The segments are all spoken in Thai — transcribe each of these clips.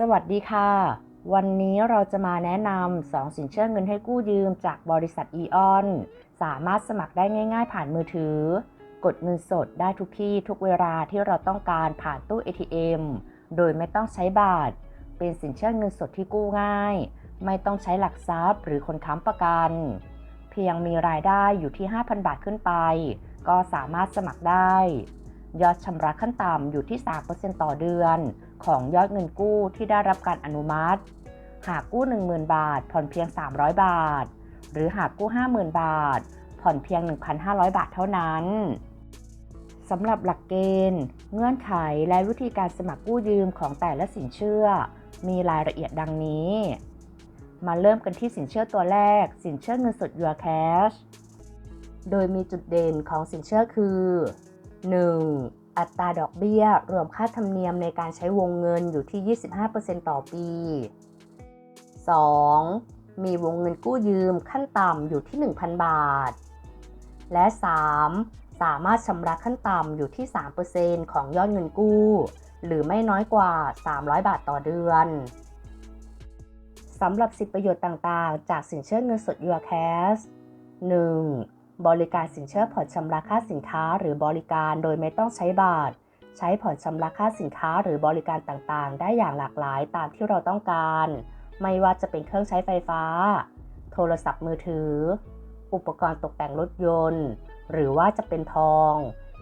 สวัสดีค่ะ วันนี้เราจะมาแนะนำ2สินเชื่อเงินให้กู้ยืมจากบริษัทอีออน สามารถสมัครได้ง่ายๆ ผ่านมือถือ กดเงินสดได้ทุกที่ทุกเวลาที่เราต้องการผ่านตู้ ATM โดยไม่ต้องใช้บัตร เป็นสินเชื่อเงินสดที่กู้ง่าย ไม่ต้องใช้หลักทรัพย์หรือคนค้ำประกัน เพียงมีรายได้อยู่ที่ 5,000 บาทขึ้นไป ก็สามารถสมัครได้ ยอดชำระขั้นต่ำอยู่ที่ 3%ต่อเดือน ของยอดเงินกู้ที่ได้รับการอนุมัติ หากกู้ 10,000 บาท ผ่อนเพียง 300 บาท หรือหากกู้ 50,000 บาท ผ่อนเพียง 1,500 บาทเท่านั้นสำหรับหลักเกณฑ์ เงื่อนไขและวิธีการสมัครกู้ยืมของแต่ละสินเชื่อ มีรายละเอียดดังนี้ มาเริ่มกันที่สินเชื่อตัวแรก สินเชื่อเงินสด Your Cash โดยมีจุดเด่นของสินเชื่อคือ 1. อัตราดอกเบี้ย รวมค่าธรรมเนียมในการใช้วงเงินอยู่ที่ 25%ต่อปี 2. มีวงเงินกู้ยืมขั้นต่ำอยู่ที่ 1,000 บาท และ 3. สามารถชำระขั้นต่ำอยู่ที่ 3%ของยอดเงินกู้ หรือไม่น้อยกว่า 300 บาทต่อเดือนสำหรับสิทธิประโยชน์ต่างๆ จากสินเชื่อเงินสด Your Cash 1. บริการสินเชื่อผ่อนชำระค่าสินค้าหรือบริการโดยไม่ต้องใช้บัตรใช้ผ่อนชำระค่าสินค้าหรือบริการต่างๆ ได้อย่างหลากหลายตามที่เราต้องการ ไม่ว่าจะเป็นเครื่องใช้ไฟฟ้า โทรศัพท์มือถือ อุปกรณ์ตกแต่งรถยนต์ หรือว่าจะเป็นทอง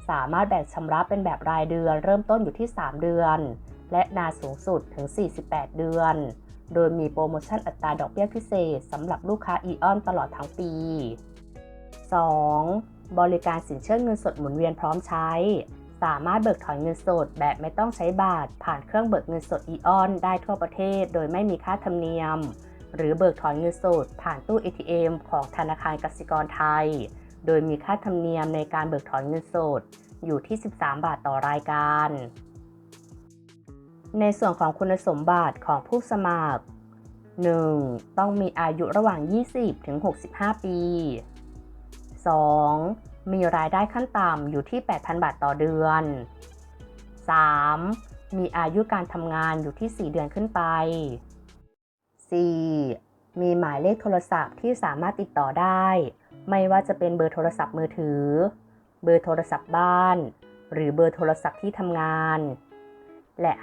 สามารถแบ่งชำระเป็นแบบรายเดือน เริ่มต้นอยู่ที่ 3 เดือน และนานสูงสุดถึง 48 เดือน โดยมีโปรโมชั่นอัตราดอกเบี้ยพิเศษสำหรับลูกค้าอีออนตลอดทั้งปี 2. บริการสินเชื่อเงินสดหมุนเวียนพร้อมใช้ สามารถเบิกถอนเงินสดแบบไม่ต้องใช้บัตรผ่านเครื่องเบิกเงินสดอีออนได้ทั่วประเทศ โดยไม่มีค่าธรรมเนียม หรือเบิกถอนเงินสด ผ่านตู้ ATM ของธนาคารกสิกรไทย โดยมีค่าธรรมเนียมในการเบิกถอนเงินสด อยู่ที่ 13 บาทต่อรายการ ในส่วนของคุณสมบัติของผู้สมัคร 1. ต้องมีอายุระหว่าง 20 ถึง 65 ปี 2. มีรายได้ขั้นต่ำอยู่ที่ 8,000 บาทต่อเดือน 3. มีอายุการทำงานอยู่ที่ 4 เดือนขึ้นไป 4. มีหมายเลขโทรศัพท์ที่สามารถติดต่อได้ ไม่ว่าจะเป็นเบอร์โทรศัพท์มือถือ เบอร์โทรศัพท์บ้าน หรือเบอร์โทรศัพท์ที่ทำงาน และ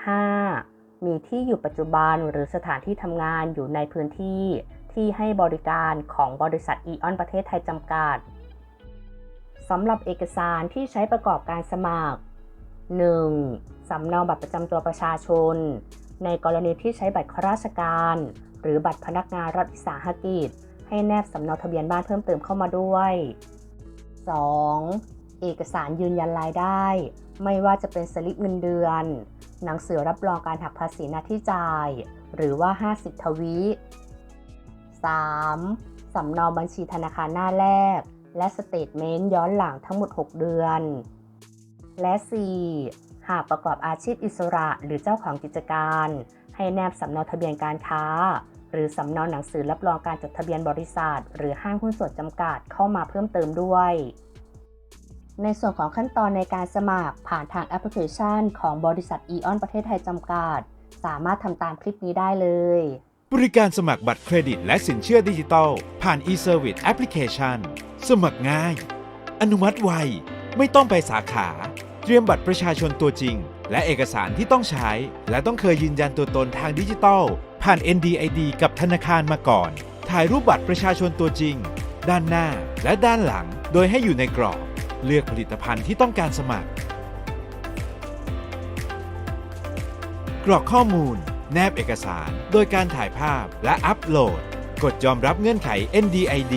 5. มีที่อยู่ปัจจุบันหรือสถานที่ทำงานอยู่ในพื้นที่ที่ให้บริการของบริษัทอีออนประเทศไทยจำกัด สำหรับเอกสารที่ใช้ประกอบการสมัคร 1. สำเนาบัตรประจำตัวประชาชน ในกรณีที่ใช้บัตรข้าราชการ หรือบัตรพนักงานรัฐวิสาหกิจ ให้แนบสำเนาทะเบียนบ้านเพิ่มเติมเข้ามาด้วย 2. เอกสารยืนยันรายได้ ไม่ว่าจะเป็นสลิปเงินเดือน หนังสือรับรองการหักภาษีหน้าที่จ่าย หรือว่า 50 ทวี 3. สำเนาบัญชีธนาคารหน้าแรก และสเตทเมนต์ย้อนหลังทั้งหมด 6 เดือน และ 4. หากประกอบอาชีพอิสระหรือเจ้าของกิจการ ให้แนบสำเนาทะเบียนการค้า หรือสำเนาหนังสือรับรองการจดทะเบียนบริษัท หรือห้างหุ้นส่วนจำกัดเข้ามาเพิ่มเติมด้วย ในส่วนของขั้นตอนในการสมัครผ่านทางแอปพลิเคชัน ของบริษัทอีออนประเทศไทยจำกัด สามารถทำตามคลิปนี้ได้เลยบริการสมัครบัตรเครดิตและสินเชื่อดิจิทัล ผ่าน e-service application สมัครง่าย อนุมัติไว ไม่ต้องไปสาขา เตรียมบัตรประชาชนตัวจริง และเอกสารที่ต้องใช้ และต้องเคยยืนยันตัวตนทางดิจิทัล ผ่าน NDID กับธนาคารมาก่อน ถ่ายรูปบัตรประชาชนตัวจริง ด้านหน้าและด้านหลัง โดยให้อยู่ในกรอบ เลือกผลิตภัณฑ์ที่ต้องการสมัคร กรอกข้อมูล แนบเอกสาร โดยการถ่ายภาพและอัปโหลด กดยอมรับเงื่อนไข NDID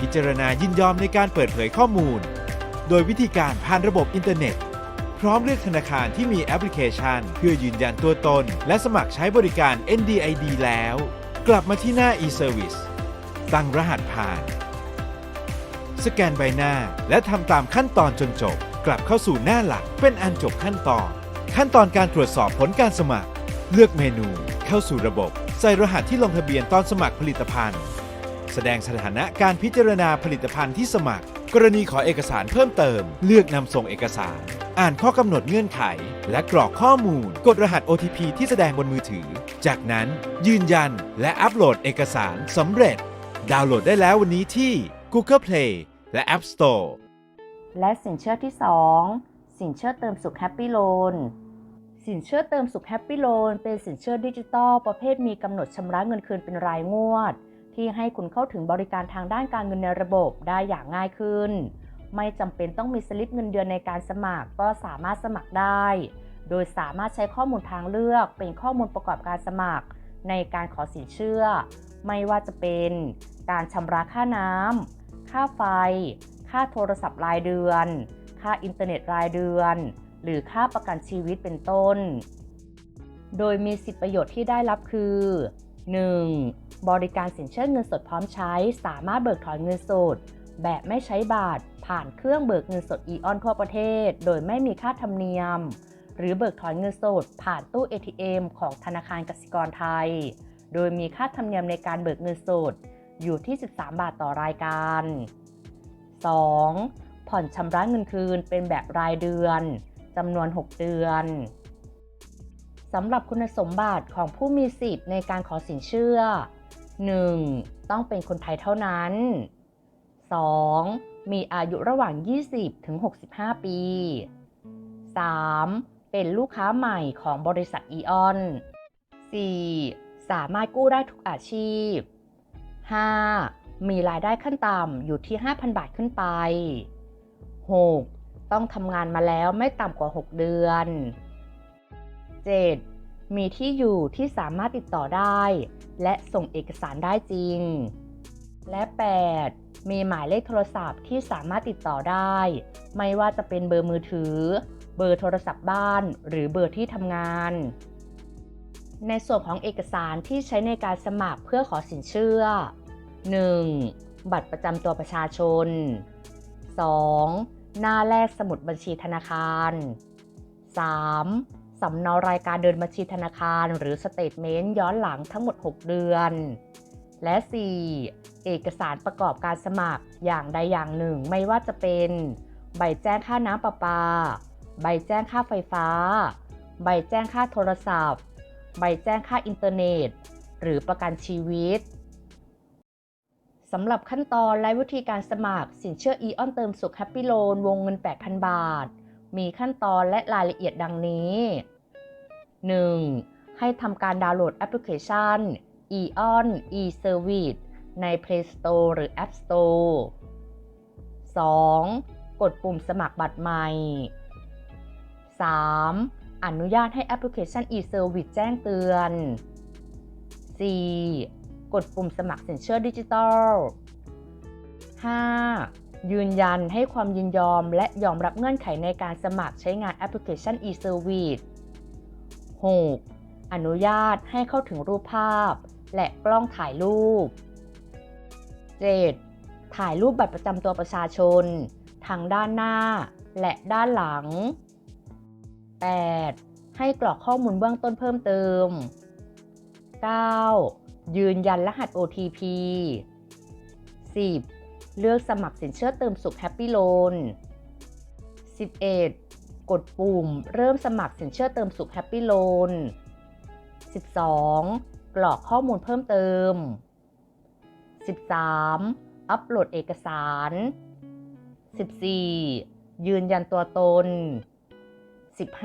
พิจารณายินยอมในการเปิดเผยข้อมูล โดยวิธีการผ่านระบบอินเทอร์เน็ต พร้อมเลือกธนาคารที่มีแอปพลิเคชัน เพื่อยืนยันตัวตน และสมัครใช้บริการ NDID แล้ว กลับมาที่หน้า e-service ตั้งรหัสผ่าน สแกนใบหน้าและทำตามขั้นตอนจนจบ กลับเข้าสู่หน้าหลักเป็นอันจบขั้นตอน ขั้นตอนการตรวจสอบผลการสมัคร เลือกเมนู เข้าสู่ระบบ ใส่รหัสที่ลงทะเบียนตอนสมัครผลิตภัณฑ์ แสดงสถานะการพิจารณาผลิตภัณฑ์ที่สมัคร กรณีขอเอกสารเพิ่มเติม เลือกนำส่งเอกสาร อ่านข้อกำหนดเงื่อนไข และกรอกข้อมูล กดรหัส OTP ที่แสดงบนมือถือ จากนั้นยืนยันและอัปโหลดเอกสารสำเร็จ ดาวน์โหลดได้แล้ววันนี้ที่ Google Play และ App Store และสินเชื่อที่ 2 สินเชื่อเติมสุขแฮปปี้โลนสินเชื่อเติมสุขแฮปปี้โลนเป็นสินเชื่อดิจิตอลประเภทมีกำหนดชำระเงินคืนเป็นรายงวด ที่ให้คุณเข้าถึงบริการทางด้านการเงินในระบบได้อย่างง่ายขึ้น ไม่จำเป็นต้องมีสลิปเงินเดือนในการสมัครก็สามารถสมัครได้ โดยสามารถใช้ข้อมูลทางเลือกเป็นข้อมูลประกอบการสมัคร ในการขอสินเชื่อ ไม่ว่าจะเป็นการชำระค่าน้ำค่าไฟ ค่าโทรศัพท์รายเดือน ค่าอินเทอร์เน็ตรายเดือน หรือค่าประกันชีวิตเป็นต้น โดยมีสิทธิประโยชน์ที่ได้รับคือ 1. บริการสินเชื่อเงินสดพร้อมใช้สามารถเบิกถอนเงินสด แบบไม่ใช้บัตรผ่านเครื่องเบิกเงินสดอีออนทั่วประเทศ โดยไม่มีค่าธรรมเนียม หรือเบิกถอนเงินสด ผ่านตู้ ATM ของธนาคารกสิกรไทย โดยมีค่าธรรมเนียมในการเบิกเงินสด อยู่ที่ 13 บาทต่อรายการ 2. ผ่อนชำระเงินคืนเป็นแบบรายเดือนจำนวน 6 เดือน สำหรับคุณสมบัติของผู้มีสิทธิ์ในการขอสินเชื่อ 1. ต้องเป็นคนไทยเท่านั้น 2. มีอายุระหว่าง 20 ถึง 65 ปี 3. เป็นลูกค้าใหม่ของบริษัทอีออน 4. สามารถกู้ได้ทุกอาชีพ 5. มีรายได้ขั้นต่ำอยู่ที่ 5,000 บาทขึ้นไป 6. ต้องทำงานมาแล้วไม่ต่ำกว่า 6 เดือน 7. มีที่อยู่ที่สามารถติดต่อได้ และส่งเอกสารได้จริง และ 8. มีหมายเลขโทรศัพท์ที่สามารถติดต่อได้ ไม่ว่าจะเป็นเบอร์มือถือ เบอร์โทรศัพท์บ้าน หรือเบอร์ที่ทำงาน ในส่วนของเอกสารที่ใช้ในการสมัครเพื่อขอสินเชื่อ 1. บัตรประจำตัวประชาชน 2. หน้าแรกสมุดบัญชีธนาคาร 3. สำเนารายการเดินบัญชีธนาคาร หรือสเตทเมนต์ย้อนหลังทั้งหมด 6 เดือน และ 4. เอกสารประกอบการสมัครอย่างใดอย่างหนึ่งไม่ว่าจะเป็น ใบแจ้งค่าน้ำประปา ใบแจ้งค่าไฟฟ้า ใบแจ้งค่าโทรศัพท์ ใบแจ้งค่าอินเทอร์เน็ต หรือประกันชีวิตสำหรับขั้นตอนและวิธีการสมัครสินเชื่อ e ออนเติมสุข Happy Loan วงเงิน 8,000 บาท มีขั้นตอนและรายละเอียดดังนี้ 1. ให้ทำการดาวน์โหลดแอปพลิเคชัน eon e-service ใน Play Store หรือ App Store 2. กดปุ่มสมัครบัตรใหม่ 3. อนุญาตให้แอปพลิเคชัน e-service แจ้งเตือน 4. กดปุ่มสมัครสินเชื่อดิจิทัล 5. ยืนยันให้ความยินยอม และยอมรับเงื่อนไขในการสมัครใช้งานแอปพลิเคชัน e-service 6. อนุญาตให้เข้าถึงรูปภาพ และกล้องถ่ายรูป 7. ถ่ายรูปบัตรประจำตัวประชาชน ทั้งด้านหน้า และด้านหลัง 8. ให้กรอกข้อมูลเบื้องต้นเพิ่มเติม 9. ยืนยันรหัส OTP 10. เลือกสมัครสินเชื่อเติมสุข Happy Loan 11. กดปุ่ม เริ่มสมัครสินเชื่อเติมสุข Happy Loan 12. กรอกข้อมูลเพิ่มเติม 13. อัปโหลดเอกสาร 14. ยืนยันตัวตน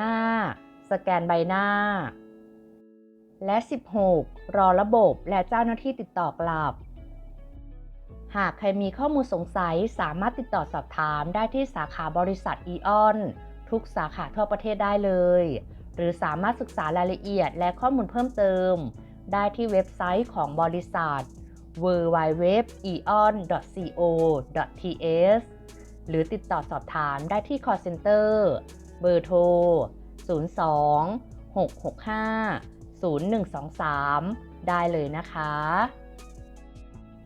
15. สแกนใบหน้า และ 16 รอระบบและเจ้าหน้าที่ติดต่อกลับ หากใครมีข้อมูลสงสัยสามารถติดต่อสอบถามได้ที่สาขาบริษัทอีออน ทุกสาขาทั่วประเทศได้เลย หรือสามารถศึกษารายละเอียดและข้อมูลเพิ่มเติม ได้ที่เว็บไซต์ของบริษัท www.eon.co.th หรือติดต่อสอบถามได้ที่ call center เบอร์โทร 02 665 0123 ได้เลยนะคะ